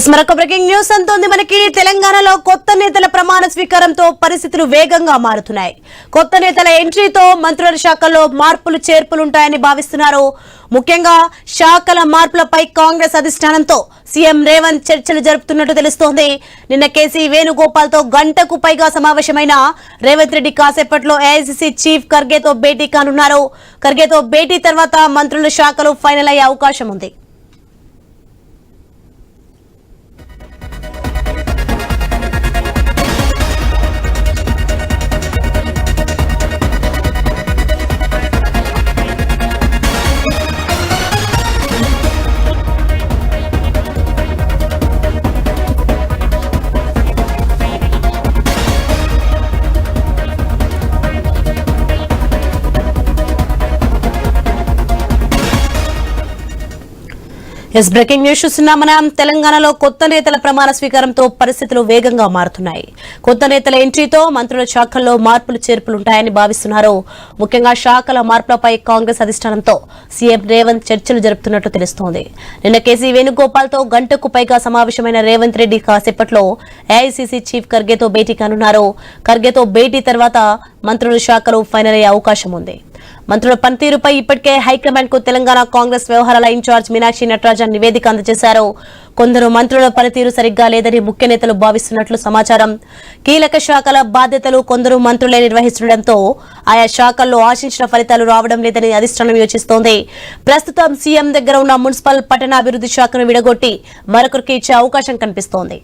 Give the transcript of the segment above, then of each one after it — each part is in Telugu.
ఎస్ మరొక బ్రేకింగ్ న్యూస్ అంతోంది. మనకి తెలంగాణలో కొత్త నేతల ప్రమాణ స్వీకారంతో పరిస్థితులు వేగంగా మారుతున్నాయి. కొత్త నేతల ఎంట్రీతో మంత్రుల శాఖల్లో మార్పులు చేర్పులుంటాయని భావిస్తున్నారు. ముఖ్యంగా శాఖల మార్పులపై కాంగ్రెస్ అధిష్టానంతో సీఎం రేవంత్ చర్చలు జరుపుతున్నట్టు తెలుస్తోంది. నిన్న కేసీ వేణుగోపాల్తో గంటకు పైగా సమావేశమైన రేవంత్ రెడ్డి కాసేపట్లో ఏఐసీసీ చీఫ్ ఖర్గేతో భేటీ కానున్నారు. ఖర్గేతో భేటీ తర్వాత మంత్రుల శాఖలు ఫైనల్ అయ్యే అవకాశం ఉంది. ఎస్ బ్రేకింగ్ న్యూస్ చూస్తున్నాం మనం తెలంగాణలో కొత్త నేతల ప్రమాణ స్వీకారంతో పరిస్థితులు వేగంగా మారుతున్నాయి. కొత్త నేతల ఎంట్రీతో మంత్రుల శాఖల్లో మార్పులు చేర్పులు ఉంటాయని భావిస్తున్నారు. ముఖ్యంగా శాఖల మార్పులపై కాంగ్రెస్ అధిష్టానంతో సీఎం రేవంత్ చర్చలు జరుపుతున్నట్లు తెలుస్తోంది. నిన్న కేసీ వేణుగోపాల్తో గంటకు పైగా సమావేశమైన రేవంత్ రెడ్డి కాసేపట్లో ఏఐసీసీ చీఫ్ ఖర్గేతో భేటీ కానున్నారు. ఖర్గేతో భేటీ తర్వాత మంత్రుల శాఖలు ఫైనల్ అయ్యే అవకాశం ఉంది మంత్రుల పనితీరుపై ఇప్పటికే హైకమాండ్కు తెలంగాణ కాంగ్రెస్ వ్యవహారాల ఇన్ఛార్జ్ మీనాక్షి నటరాజన్ నివేదిక అందజేశారు. కొందరు మంత్రుల పనితీరు సరిగ్గా లేదని ముఖ్య నేతలు భావిస్తున్నట్లు సమాచారం. కీలక శాఖల బాధ్యతలు కొందరు మంత్రులే నిర్వహిస్తుండటంతో ఆయా శాఖల్లో ఆశించిన ఫలితాలు రావడం లేదని అధిష్టానం యోచిస్తోంది. ప్రస్తుతం సీఎం దగ్గర ఉన్న మున్సిపల్ పట్టణాభివృద్ధి శాఖను విడగొట్టి మరొకరికి ఇచ్చే అవకాశం కనిపిస్తోంది.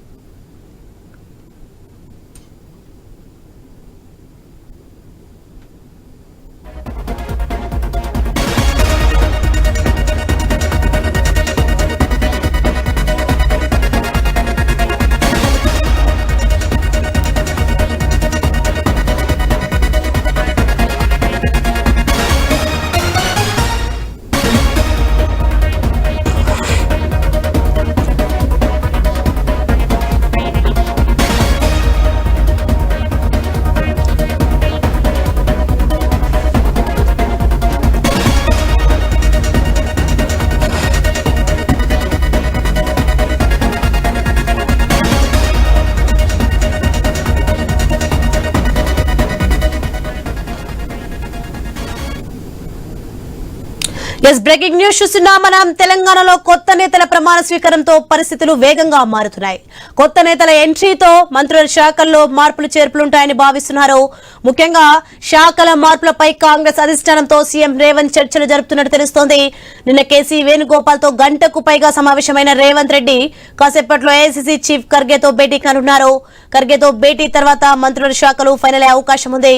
ఎస్ బ్రేకింగ్ న్యూస్ చూస్తున్నా. మనం తెలంగాణలో కొత్త నేతల ప్రమాణ స్వీకారంతో పరిస్థితులు వేగంగా మారుతున్నాయి. కొత్త నేతల ఎంట్రీతో మంత్రుల శాఖల్లో మార్పులు చేర్పులుంటాయని భావిస్తున్నారు. ముఖ్యంగా శాఖల మార్పులపై కాంగ్రెస్ అధిష్టానంతో సీఎం రేవంత్ చర్చలు జరుపుతున్నట్టు తెలుస్తోంది. నిన్న కేసీ వేణుగోపాల్తో గంటకు పైగా సమావేశమైన రేవంత్ రెడ్డి కాసేపట్లో ఏఐసీసీ చీఫ్ ఖర్గేతో భేటీ కానున్నారు. ఖర్గేతో భేటీ తర్వాత మంత్రుల శాఖలు ఫైనల్ అయ్యే అవకాశం ఉంది.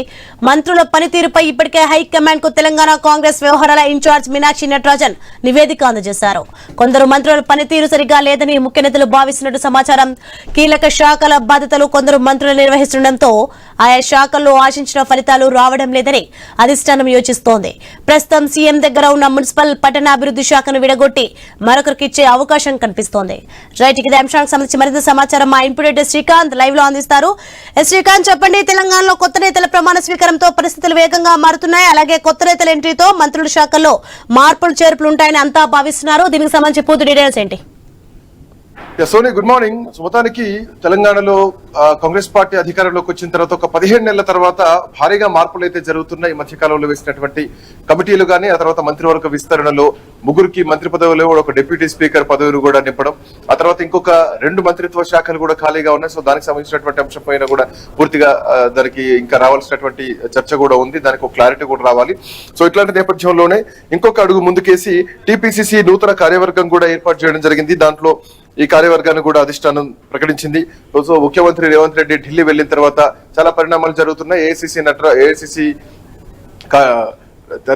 మంత్రుల పనితీరుపై ఇప్పటికే హైకమాండ్కు తెలంగాణ కాంగ్రెస్ వ్యవహారాల ఇన్ఛార్జ్ మీనాక్షి నటరాజన్ నివేదిక అందజేశారు. కొందరు మంత్రుల పనితీరు సరిగా లేదని ముఖ్య నేతలు భావిస్తున్నట్టు సమాచారం. కీలక శాఖల బాధ్యతలు కొందరు మంత్రులు నిర్వహిస్తుండటంతో ఆయా శాఖల్లో ఆశించిన ఫలితాలు రావడం లేదని అధిష్టానం యోచిస్తోంది. ప్రస్తుతం సీఎం దగ్గర ఉన్న మున్సిపల్ పట్టణాభివృద్ధి శాఖను విడగొట్టి మరొకరికి ఇచ్చే అవకాశం కనిపిస్తోంది. రైట్ ఇదే అంశానికి సంబంధించి మరింత సమాచారం మా ఇన్పుట్ శ్రీకాంత్ లైవ్లో అందిస్తారు శ్రీకాంత్ చెప్పండి తెలంగాణలో కొత్త నేతల ప్రమాణ స్వీకారంతో పరిస్థితులు వేగంగా మారుతున్నాయి. అలాగే కొత్త నేతల ఎంట్రీతో మంత్రుల శాఖల్లో మార్పులు చేర్పులు ఉంటాయని అంతా భావిస్తున్నారు. దీనికి సంబంధించి పూర్తి డీటెయిల్స్ ఏంటి? సోని గుడ్ మార్నింగ్ మొత్తానికి తెలంగాణలో కాంగ్రెస్ పార్టీ అధికారంలోకి వచ్చిన తర్వాత ఒక పదిహేను నెలల తర్వాత భారీగా మార్పులు అయితే జరుగుతున్నాయి. ఈ మధ్యకాలంలో వేసినటువంటి కమిటీలు కానీ ఆ తర్వాత మంత్రివర్గ విస్తరణలో ముగ్గురికి మంత్రి పదవులు కూడా ఒక డిప్యూటీ స్పీకర్ పదవిని కూడా నింపడం ఆ తర్వాత ఇంకొక రెండు మంత్రిత్వ శాఖలు కూడా ఖాళీగా ఉన్నాయి. సో దానికి సంబంధించినటువంటి అంశం పైన కూడా పూర్తిగా దానికి ఇంకా రావాల్సినటువంటి చర్చ కూడా ఉంది. దానికి ఒక క్లారిటీ కూడా రావాలి. సో ఇట్లాంటి నేపథ్యంలోనే ఇంకొక అడుగు ముందుకేసి టీపీసీసీ నూతన కార్యవర్గం కూడా ఏర్పాటు చేయడం జరిగింది. దాంట్లో ఈ కార్యవర్గాన్ని కూడా అధిష్టానం ప్రకటించింది. సో ముఖ్యమంత్రి రేవంత్ రెడ్డి ఢిల్లీ వెళ్ళిన తర్వాత చాలా పరిణామాలు జరుగుతున్నాయి. ఏఐసిసి నటరా ఏఐసిసి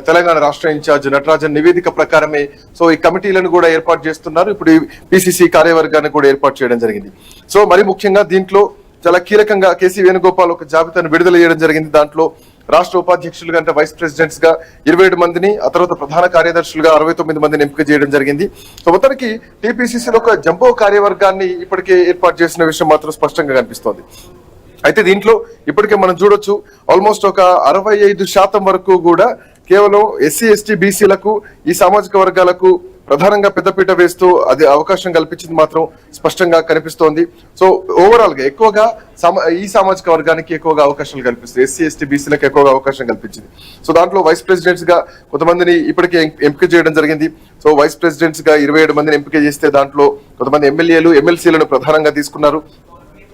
తెలంగాణ రాష్ట్ర ఇన్ఛార్జ్ నటరాజన్ నివేదిక ప్రకారమే సో ఈ కమిటీలను కూడా ఏర్పాటు చేస్తున్నారు. ఇప్పుడు పిసిసి కార్యవర్గాన్ని కూడా ఏర్పాటు చేయడం జరిగింది. సో మరి ముఖ్యంగా దీంట్లో చాలా కీలకంగా కేసీ వేణుగోపాల్ ఒక జాబితాను విడుదల చేయడం జరిగింది. దాంట్లో రాష్ట్ర ఉపాధ్యక్షులుగా అంటే వైస్ ప్రెసిడెంట్స్గా ఇరవై ఏడు మందిని ఆ తర్వాత ప్రధాన కార్యదర్శులుగా అరవై తొమ్మిది మందిని ఎంపిక చేయడం జరిగింది. సో మొత్తానికి టీపీసీసీలో ఒక జంబో కార్యవర్గాన్ని ఇప్పటికే ఏర్పాటు చేసిన విషయం మాత్రం స్పష్టంగా కనిపిస్తోంది. అయితే దీంట్లో ఇప్పటికే మనం చూడొచ్చు ఆల్మోస్ట్ ఒక అరవై ఐదు శాతం వరకు కూడా కేవలం ఎస్సీ ఎస్టీ బీసీలకు ఈ సామాజిక వర్గాలకు ప్రధానంగా పెద్దపీట వేస్తూ అది అవకాశం కల్పించింది మాత్రం స్పష్టంగా కనిపిస్తోంది. సో ఓవరాల్గా ఎక్కువగా ఈ సామాజిక వర్గానికి ఎక్కువగా అవకాశాలు కల్పిస్తుంది. ఎస్సీ ఎస్టీ బీసీలకు ఎక్కువగా అవకాశం కల్పించింది. సో దాంట్లో వైస్ ప్రెసిడెంట్స్గా కొంతమందిని ఇప్పటికే ఎం- ఎంపిక చేయడం జరిగింది. సో వైస్ ప్రెసిడెంట్స్గా ఇరవై ఏడు మందిని ఎంపిక చేస్తే దాంట్లో కొంతమంది ఎమ్మెల్యేలు ఎమ్మెల్సీలను ప్రధానంగా తీసుకున్నారు.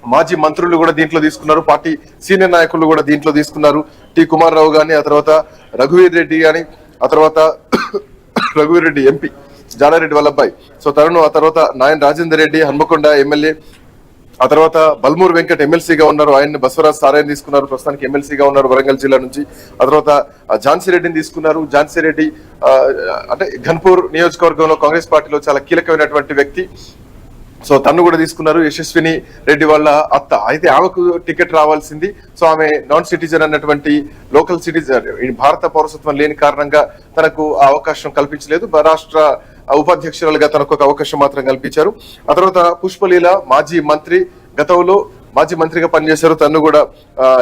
మాజీ మంత్రులు కూడా దీంట్లో తీసుకున్నారు. పార్టీ సీనియర్ నాయకులు కూడా దీంట్లో తీసుకున్నారు. టి కుమార్ రావు గాని ఆ తర్వాత రఘువీర్ రెడ్డి గాని ఆ తర్వాత రఘువీర్ రెడ్డి ఎంపీ జానారెడ్డి వల్లభాయ్. సో తరుణ్ ఆ తర్వాత నాయన్ రాజేందర్ రెడ్డి హన్మకొండ ఎమ్మెల్యే. ఆ తర్వాత బల్మూర్ వెంకట్ ఎమ్మెల్సీగా ఉన్నారు. ఆయన్ని బసవరాజ్ సారాయన్ తీసుకున్నారు? ప్రస్తుతానికి ఎమ్మెల్సీగా ఉన్నారు వరంగల్ జిల్లా నుంచి. ఆ తర్వాత ఝాన్సీ రెడ్డిని తీసుకున్నారు. ఝాన్సీ రెడ్డి అంటే ఘన్పూర్ నియోజకవర్గంలో కాంగ్రెస్ పార్టీలో చాలా కీలకమైనటువంటి వ్యక్తి. సో తను కూడా తీసుకున్నారు. యశస్విని రెడ్డి వాళ్ళ అత్త. అయితే ఆమెకు టికెట్ రావాల్సింది. సో ఆమె నాన్ సిటిజన్ అన్నటువంటి లోకల్ సిటిజన్ ఈ భారత పౌరసత్వం లేని కారణంగా తనకు ఆ అవకాశం కల్పించలేదు. రాష్ట్ర ఉపాధ్యక్షురాలుగా తనకు ఒక అవకాశం మాత్రం కల్పించారు. ఆ తర్వాత పుష్పలీల మాజీ మంత్రి గతంలో మాజీ మంత్రిగా పనిచేశారు. తను కూడా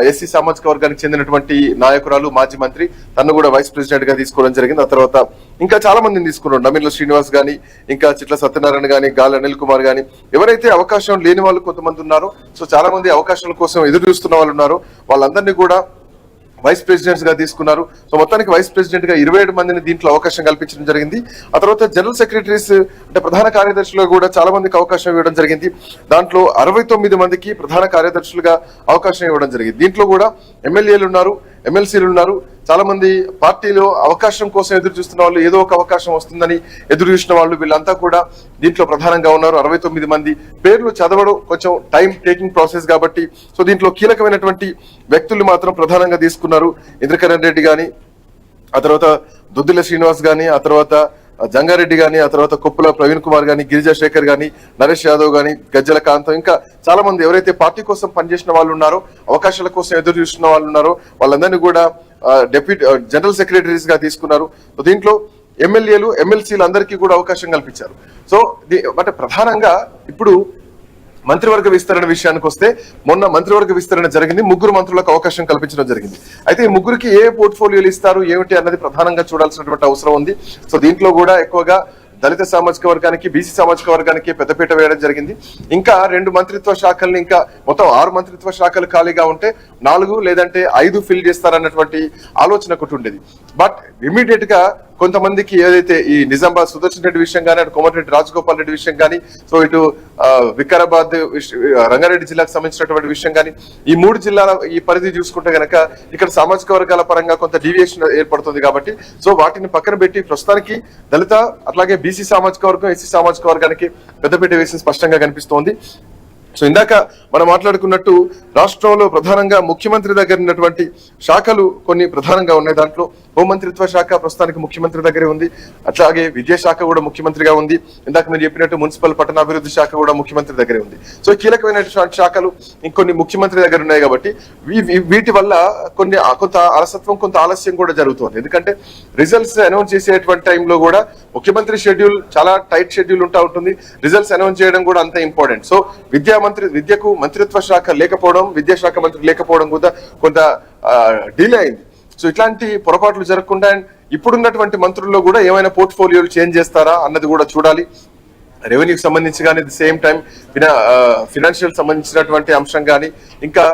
ఎస్సీ సామాజిక వర్గానికి చెందినటువంటి నాయకురాలు మాజీ మంత్రి. తను కూడా వైస్ ప్రెసిడెంట్గా తీసుకోవడం జరిగింది. ఆ తర్వాత ఇంకా చాలా మందిని తీసుకున్నారు. నమిన్ల శ్రీనివాస్ గాని ఇంకా చిట్ల సత్యనారాయణ గాని గాలి అనిల్ కుమార్ గాని. ఎవరైతే అవకాశం లేని వాళ్ళు కొంతమంది ఉన్నారో సో చాలా మంది అవకాశాల కోసం ఎదురు చూస్తున్న వాళ్ళు ఉన్నారో. వాళ్ళందరినీ కూడా వైస్ ప్రెసిడెంట్స్గా తీసుకున్నారు. సో మొత్తానికి వైస్ ప్రెసిడెంట్గా ఇరవై ఏడు మందిని దీంట్లో అవకాశం కల్పించడం జరిగింది. ఆ తర్వాత జనరల్ సెక్రటరీస్ అంటే ప్రధాన కార్యదర్శులు కూడా చాలా మందికి అవకాశం ఇవ్వడం జరిగింది. దాంట్లో అరవై తొమ్మిది మందికి ప్రధాన కార్యదర్శులుగా అవకాశం ఇవ్వడం జరిగింది. దీంట్లో కూడా ఎమ్మెల్యేలు ఉన్నారు. ఎమ్మెల్సీలు ఉన్నారు. చాలా మంది పార్టీలో అవకాశం కోసం ఎదురు చూస్తున్న వాళ్ళు ఏదో ఒక అవకాశం వస్తుందని ఎదురు చూసిన వాళ్ళు వీళ్ళంతా కూడా దీంట్లో ప్రధానంగా ఉన్నారు. అరవై తొమ్మిది మంది పేర్లు చదవడం కొంచెం టైం టేకింగ్ ప్రాసెస్ కాబట్టి సో దీంట్లో కీలకమైనటువంటి వ్యక్తులు మాత్రం ప్రధానంగా తీసుకున్నారు. ఇంద్రకరణ్ రెడ్డి గాని ఆ తర్వాత దుద్దిల శ్రీనివాస్ గాని ఆ తర్వాత జంగారెడ్డి గాని ఆ తర్వాత కొప్పుల ప్రవీణ్ కుమార్ గాని గిరిజా శేఖర్ గాని నరేష్ యాదవ్ గాని గజ్జల కాంతం ఇంకా చాలా మంది ఎవరైతే పార్టీ కోసం పనిచేసిన వాళ్ళు ఉన్నారో అవకాశాల కోసం ఎదురు చూస్తున్న వాళ్ళు ఉన్నారో వాళ్ళందరినీ కూడా డెప్యూటీ జనరల్ సెక్రటరీస్గా తీసుకున్నారు. సో దీంట్లో ఎమ్మెల్యేలు ఎమ్మెల్సీలు అందరికీ కూడా అవకాశం కల్పించారు. సో దీ- అంటే ప్రధానంగా ఇప్పుడు మంత్రివర్గ విస్తరణ విషయానికి వస్తే మొన్న మంత్రివర్గ విస్తరణ జరిగింది. ముగ్గురు మంత్రులకు అవకాశం కల్పించడం జరిగింది. అయితే ఈ ముగ్గురికి ఏ పోర్ట్ఫోలియోలు ఇస్తారు? ఏమిటి అన్నది ప్రధానంగా చూడాల్సినటువంటి అవసరం ఉంది. సో దీంట్లో కూడా ఎక్కువగా దళిత సామాజిక వర్గానికి బీసీ సామాజిక వర్గానికి పెద్దపీట వేయడం జరిగింది. ఇంకా రెండు మంత్రిత్వ శాఖల్ని ఇంకా మొత్తం ఆరు మంత్రిత్వ శాఖలు ఖాళీగా ఉంటే నాలుగు లేదంటే ఐదు ఫిల్ చేస్తారన్నటువంటి ఆలోచన ఒకటి ఉండేది. బట్ ఇమీడియట్గా కొంతమందికి ఏదైతే ఈ నిజామాబాద్ సుదర్శన్ రెడ్డి విషయం కానీ అటు కోమటిరెడ్డి రాజగోపాల్ రెడ్డి విషయం కానీ సో ఇటు వికారాబాద్ రంగారెడ్డి జిల్లాకు సంబంధించినటువంటి విషయం కానీ ఈ మూడు జిల్లాల ఈ పరిధి చూసుకుంటే గనక ఇక్కడ సామాజిక వర్గాల పరంగా కొంత డీవియేషన్ ఏర్పడుతుంది కాబట్టి సో వాటిని పక్కన పెట్టి ప్రస్తుతానికి దళిత అట్లాగే బీసీ సామాజిక వర్గం ఎస్సీ సామాజిక వర్గానికి పెద్దపీట వేసి స్పష్టంగా కనిపిస్తోంది. సో ఇందాక మనం మాట్లాడుకున్నట్టు రాష్ట్రంలో ప్రధానంగా ముఖ్యమంత్రి దగ్గర ఉన్నటువంటి శాఖలు కొన్ని ప్రధానంగా ఉన్నాయి దాంట్లో. హోంమంత్రిత్వ శాఖ ప్రస్తుతానికి ముఖ్యమంత్రి దగ్గరే ఉంది. అట్లాగే విద్యాశాఖ కూడా ముఖ్యమంత్రిగా ఉంది. ఇందాక మీరు చెప్పినట్టు మున్సిపల్ పట్టణాభివృద్ధి శాఖ కూడా ముఖ్యమంత్రి దగ్గరే ఉంది. సో కీలకమైనటువంటి శాఖలు ఇంకొన్ని ముఖ్యమంత్రి దగ్గర ఉన్నాయి కాబట్టి వీ- వీటి వల్ల కొన్ని కొంత అలసత్వం కొంత ఆలస్యం కూడా జరుగుతుంది. ఎందుకంటే రిజల్ట్స్ అనౌన్స్ చేసేటువంటి టైంలో కూడా ముఖ్యమంత్రి షెడ్యూల్ చాలా టైట్ షెడ్యూల్ ఉంటా ఉంటుంది. రిజల్ట్స్ అనౌన్స్ చేయడం కూడా అంత ఇంపార్టెంట్ సో విద్యా మంత్రి విద్యకు మంత్రిత్వ శాఖ లేకపోవడం విద్యాశాఖ మంత్రి లేకపోవడం కూడా కొంత డిలే అయింది. సో ఇట్లాంటి పొరపాట్లు జరగకుండా అండ్ ఇప్పుడున్నటువంటి మంత్రుల్లో కూడా ఏమైనా పోర్ట్ఫోలియోలు చేంజ్ చేస్తారా అన్నది కూడా చూడాలి. రెవెన్యూకి సంబంధించి కానీ ది సేమ్ టైం ఫినాన్షియల్ సంబంధించినటువంటి అంశం కానీ ఇంకా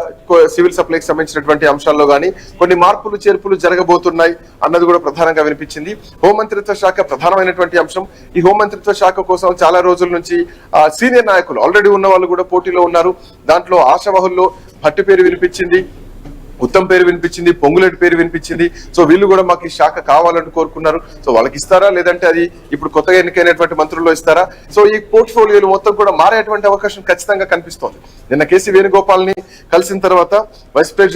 సివిల్ సప్లైకి సంబంధించినటువంటి అంశాల్లో కానీ కొన్ని మార్పులు చేర్పులు జరగబోతున్నాయి అన్నది కూడా ప్రధానంగా వినిపించింది. హోంమంత్రిత్వ శాఖ ప్రధానమైనటువంటి అంశం. ఈ హోంమంత్రిత్వ శాఖ కోసం చాలా రోజుల నుంచి సీనియర్ నాయకులు ఆల్రెడీ ఉన్న వాళ్ళు కూడా పోటీలో ఉన్నారు. దాంట్లో ఆశావహుల్లో భట్టి పేరు వినిపించింది. ఉత్తమ్ పేరు వినిపించింది పొంగులేటి పేరు వినిపించింది. సో వీళ్ళు కూడా మాకు ఈ శాఖ కావాలని కోరుకున్నారు. సో వాళ్ళకి ఇస్తారా? లేదంటే అది ఇప్పుడు కొత్తగా ఎన్నికైనటువంటి మంత్రుల్లో ఇస్తారా? సో ఈ పోర్ట్ఫోలియోలు మొత్తం కూడా మారేటువంటి అవకాశం ఖచ్చితంగా కనిపిస్తోంది. నిన్న కేసీ వేణుగోపాల్ని కలిసిన తర్వాత వైస్ ప్రెసిడెంట్